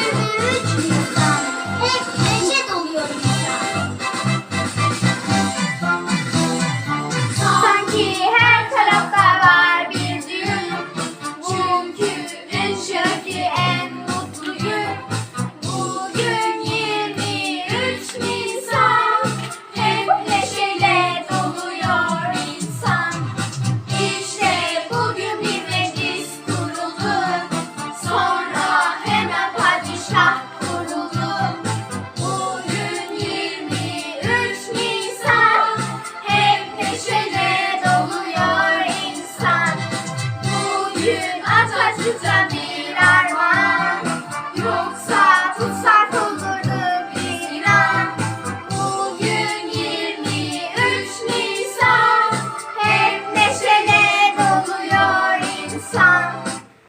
you reach me? Gün açar titren bir armağan. Yoksa